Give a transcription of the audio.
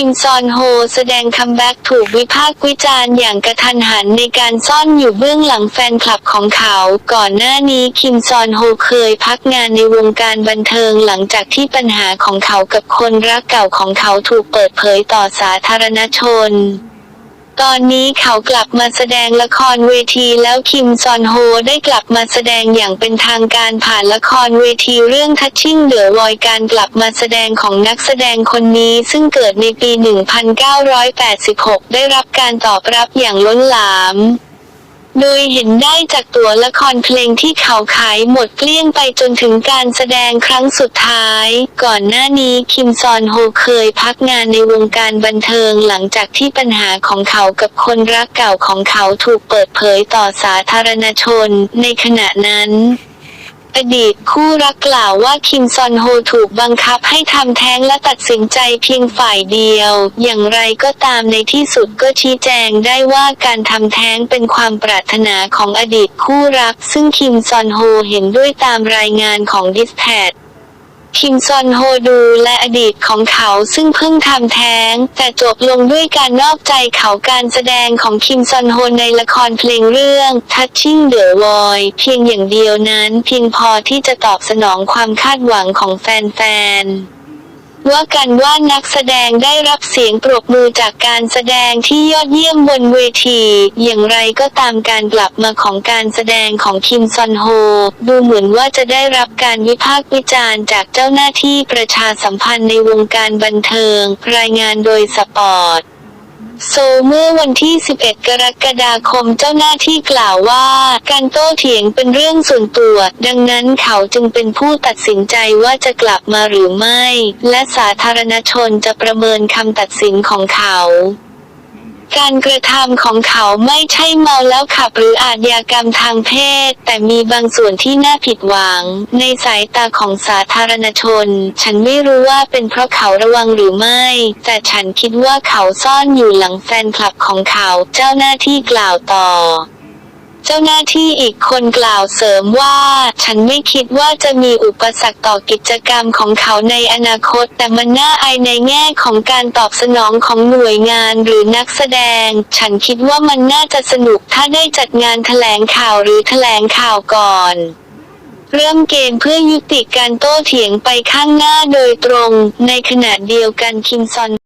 คิมซอนโฮแสดงคัมแบ็กถูกวิพากษ์วิจารณ์อย่างกระทันหันในการซ่อนอยู่เบื้องหลังแฟนคลับของเขา ก่อนหน้านี้คิมซอนโฮเคยพักงานในวงการบันเทิงหลังจากที่ปัญหาของเขากับคนรักเก่าของเขาถูกเปิดเผยต่อสาธารณชน ตอนนี้เขากลับมาแสดงละครเวทีแล้วคิมซอนโฮได้กลับมาแสดงอย่างเป็นทางการผ่านละครเวทีเรื่องทัชชิ่งเดอะวอยการกลับมาแสดงของนักแสดงคนนี้ซึ่งเกิดในปี 1986 ได้รับการตอบรับอย่างล้นหลาม โดยเห็นได้จากตั๋วละครเพลงที่เขาขายหมดเกลี้ยงไปจนถึงการแสดงครั้งสุดท้าย ก่อนหน้านี้คิมซอนโฮเคยพักงานในวงการบันเทิงหลังจากที่ปัญหาของเขากับคนรักเก่าของเขาถูกเปิดเผยต่อสาธารณชน ในขณะนั้น อดีตคู่รักกล่าวว่าคิมซอนโฮถูกบังคับให้ทำแท้งและตัดสินใจเพียงฝ่ายเดียว อย่างไรก็ตามในที่สุดก็ชี้แจงได้ว่าการทำแท้งเป็นความปรารถนาของอดีตคู่รัก ซึ่งคิมซอนโฮเห็นด้วยตามรายงานของดิสแทด คิมซอนโฮดูและอดีตของเขาซึ่งเพิ่งทำแท้ง แต่จบลงด้วยการนอกใจเขาการแสดงของคิมซอนโฮในละครเพลงเรื่อง Touching the Void เพียงอย่างเดียวนั้น เพียงพอที่จะตอบสนองความคาดหวังของแฟนๆ ว่ากันว่านักแสดงได้รับเสียงปรบมือจากการแสดงที่ยอดเยี่ยมบนเวที อย่างไรก็ตามการกลับมาของการแสดงของคิมซอนโฮ ดูเหมือนว่าจะได้รับการวิพากษ์วิจารณ์จากเจ้าหน้าที่ประชาสัมพันธ์ในวงการบันเทิง รายงานโดยสปอร์ต โซเมื่อวันที่ 11 กรกฎาคมเจ้าหน้าที่กล่าวว่า การโต้เถียงเป็นเรื่องส่วนตัว ดังนั้นเขาจึงเป็นผู้ตัดสินใจว่าจะกลับมาหรือไม่ และสาธารณชนจะประเมินคำตัดสินของเขา การกระทำของเขาไม่ใช่เมาแล้วขับหรืออาชญากรรมทางเพศ แต่มีบางส่วนที่น่าผิดหวัง ในสายตาของสาธารณชน ฉันไม่รู้ว่าเป็นเพราะเขาระวังหรือไม่ แต่ฉันคิดว่าเขาซ่อนอยู่หลังแฟนคลับของเขา เจ้าหน้าที่กล่าวต่อ เจ้าหน้าที่อีกคนกล่าวเสริมว่า ฉันไม่คิดว่าจะมีอุปสรรคต่อกิจกรรมของเขาในอนาคต แต่มันน่าอายในแง่ของการตอบสนองของหน่วยงานหรือนักแสดง ฉันคิดว่ามันน่าจะสนุกถ้าได้จัดงานแถลงข่าวหรือแถลงข่าวก่อนเริ่มเกณฑ์เพื่อยุติการโต้เถียงไปข้างหน้าโดยตรง ในขณะเดียวกันคิมซอน